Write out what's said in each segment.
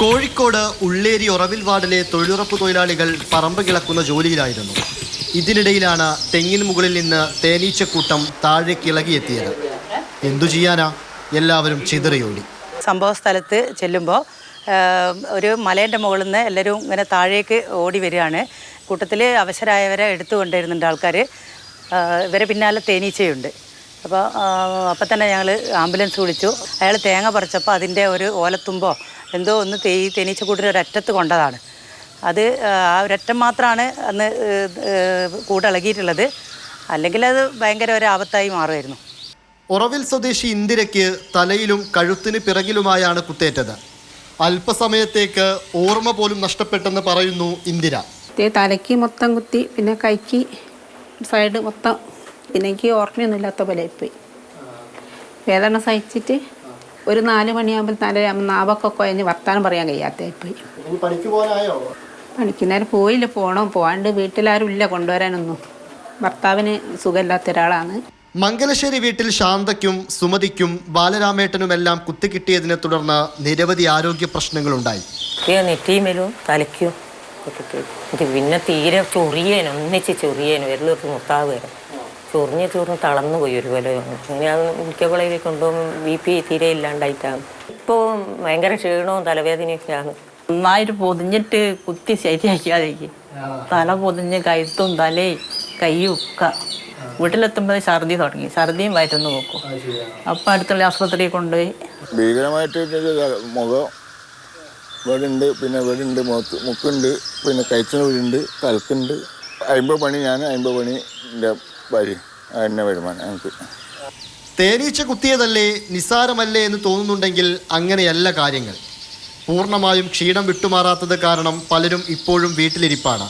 കോഴിക്കോട് ഉള്ളേരി ഉറവിൽ വാർഡിലെ തൊഴിലുറപ്പ് തൊഴിലാളികൾ പറമ്പ് കിളക്കുന്ന ജോലിയിലായിരുന്നു. ഇതിനിടയിലാണ് തെങ്ങിന് മുകളിൽ നിന്ന് തേനീച്ചക്കൂട്ടം താഴെ കിളകിയെത്തിയത് എന്തു ചെയ്യാനാ? എല്ലാവരും ചിതറിയോടി. സംഭവ സ്ഥലത്ത് ചെല്ലുമ്പോൾ ഒരു മലേന്റെ മുകളിൽ നിന്ന് എല്ലാവരും ഇങ്ങനെ താഴേക്ക് ഓടി വരികയാണ്. കൂട്ടത്തിൽ അവശരായവരെ എടുത്തു കൊണ്ടിരുന്നുണ്ട് ആൾക്കാർ ഇവരെ പിന്നാലെ തേനീച്ചയുണ്ട്. അപ്പോൾ അപ്പം തന്നെ ഞങ്ങൾ ആംബുലൻസ് വിളിച്ചു. അയാൾ തേങ്ങ പറിച്ചപ്പോൾ അതിന്റെ ഒരു ഓലത്തുമ്പോ എന്തോ ഒന്ന് തേ തേനീച്ച കൂട്ടിൽ ഒരറ്റത്ത് കൊണ്ടതാണ്. അത് ആ, ഒരറ്റം മാത്രമാണ് അന്ന് കൂടിളകിയിട്ടുള്ളത് അല്ലെങ്കിൽ അത് ഭയങ്കര ഒരു ആപത്തായി മാറുമായിരുന്നു ഉറവിൽ സ്വദേശി ഇന്ദിരയ്ക്ക് തലയിലും കഴുത്തിന് പിറകിലുമായാണ് കുത്തേറ്റത്. അല്പസമയത്തേക്ക് ഓർമ്മ പോലും നഷ്ടപ്പെട്ടെന്ന് പറയുന്നു ഇന്ദിര. തലയ്ക്ക് മൊത്തം കുത്തി പിന്നെ കൈക്ക് സൈഡ് മൊത്തം പിന്നെ എനിക്ക് ഓർമ്മയൊന്നും ഇല്ലാത്ത പോലെ ആയിപ്പോയി. വേദന സഹിച്ചിട്ട് ഒരു നാല് മണിയാകുമ്പോൾ നാല് നാവൊക്കെ കുഴഞ്ഞ് വർത്താനം പറയാൻ കഴിയാത്തായിപ്പോയി പണിക്ക് നേരം പോയില്ല പോകണം പോകാണ്ട് വീട്ടിലാരും ഇല്ല കൊണ്ടുവരാനൊന്നും. ഭർത്താവിന് സുഖമില്ലാത്ത ഒരാളാണ്. മംഗലശ്ശേരി വീട്ടിൽ ശാന്തയ്ക്കും സുമതിക്കും ബാലരാമേട്ടനുമെല്ലാം കുത്തിക്കിട്ടിയതിനെ തുടർന്ന് നിരവധി ആരോഗ്യ പ്രശ്നങ്ങൾ ഉണ്ടായി നെറ്റിമേലും തലയ്ക്കും പിന്നെ തീരെ ചൊറിയേനും ഒന്നിച്ച് ചൊറിയേനും. എല്ലാം മുത്താവ് വരും ചൊറിഞ്ഞ് ചൊറിഞ്ഞ് തളർന്നു പോയി ഒരു പോലെ അങ്ങനെ അത് മിക്കപ്പോഴേ കൊണ്ടുപോകും. ബി പി തീരെ ഇല്ലാണ്ടായിട്ടാണ് ഇപ്പോൾ ഭയങ്കര ക്ഷീണവും തലവേദനയൊക്കെയാണ്. നന്നായിട്ട് പൊതിഞ്ഞിട്ട് കുത്തി ശരിയാക്കിയാതേക്ക് തല പൊതിഞ്ഞ് കഴുത്തും തലേ കയ്യും ഒക്കെ. വീട്ടിലെത്തുമ്പോൾ ഛർദി തുടങ്ങി. ഛർദിയും വയറ്റുന്നു പോക്കും. അപ്പം അടുത്തുള്ള ആസ്പത്രിയിൽ കൊണ്ടുപോയി. ഭീകരമായിട്ട് മുഖം വീടുണ്ട് പിന്നെ വീടുണ്ട് ഉണ്ട് മുഖത്ത് മുക്കുണ്ട് പിന്നെ കഴിച്ചിന് വീടുണ്ട് തലക്കുണ്ട്. അമ്പത് പണി ഞാൻ അമ്പത് പണി എന്റെ ഭാര്യ എന്നെ വരുമാനം എനിക്ക്. തേനീച്ച കുത്തിയതല്ലേ നിസ്സാരമല്ലേ എന്ന് തോന്നുന്നുണ്ടെങ്കിൽ അങ്ങനെയല്ല കാര്യങ്ങൾ. പൂർണമായും ക്ഷീണം വിട്ടുമാറാത്തത് കാരണം പലരും ഇപ്പോഴും വീട്ടിലിരിപ്പാണ്.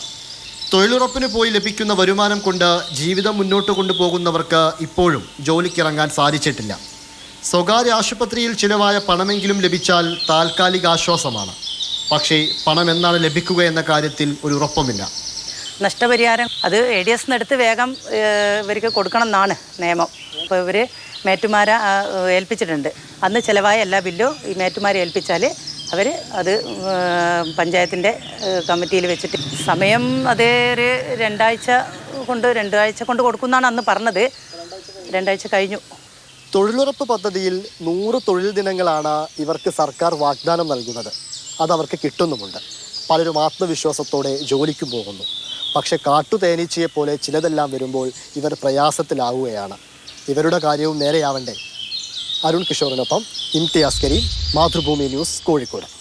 തൊഴിലുറപ്പിന് പോയി ലഭിക്കുന്ന വരുമാനം കൊണ്ട് ജീവിതം മുന്നോട്ട് കൊണ്ടുപോകുന്നവർക്ക് ഇപ്പോഴും ജോലിക്കിറങ്ങാൻ സാധിച്ചിട്ടില്ല. സ്വകാര്യ ആശുപത്രിയിൽ ചിലവായ പണമെങ്കിലും ലഭിച്ചാൽ താൽക്കാലിക ആശ്വാസമാണ് പക്ഷേ പണം എന്നാണ് ലഭിക്കുക എന്ന കാര്യത്തിൽ ഒരു ഉറപ്പുമില്ല. നഷ്ടപരിഹാരം അത് എ ഡി എസ് എടുത്ത് വേഗം ഇവർക്ക് കൊടുക്കണം എന്നാണ് നിയമം. അപ്പോൾ ഇവർ മേറ്റുമാരെ ഏൽപ്പിച്ചിട്ടുണ്ട്. അന്ന് ചിലവായ എല്ലാ ബില്ലും ഈ മേറ്റുമാരെ ഏൽപ്പിച്ചാൽ അവർ അത് പഞ്ചായത്തിന്റെ കമ്മിറ്റിയിൽ വെച്ചിട്ട് സമയം അതേ ഒരു രണ്ടാഴ്ച കൊണ്ട് രണ്ടാഴ്ച കൊണ്ട് കൊടുക്കുമെന്നാണ് അന്ന് പറഞ്ഞത്. രണ്ടാഴ്ച കഴിഞ്ഞു. തൊഴിലുറപ്പ് പദ്ധതിയിൽ നൂറ് തൊഴിൽ ദിനങ്ങളാണ് ഇവർക്ക് സർക്കാർ വാഗ്ദാനം നൽകുന്നത്. അത് അവർക്ക് കിട്ടുന്നുമുണ്ട്. പലരും ആത്മവിശ്വാസത്തോടെ ജോലിക്കും പോകുന്നു. പക്ഷെ കാട്ടുതേനീച്ചയെപ്പോലെ ചിലതെല്ലാം വരുമ്പോൾ ഇവർ പ്രയാസത്തിലാവുകയാണ്. ഇവരുടെ കാര്യവും നേരെയാവണ്ടേ? അരുൺ കിഷോറിനൊപ്പം ഇംതിയാസ് കരീം മാതൃഭൂമി ന്യൂസ് കോഴിക്കോട്.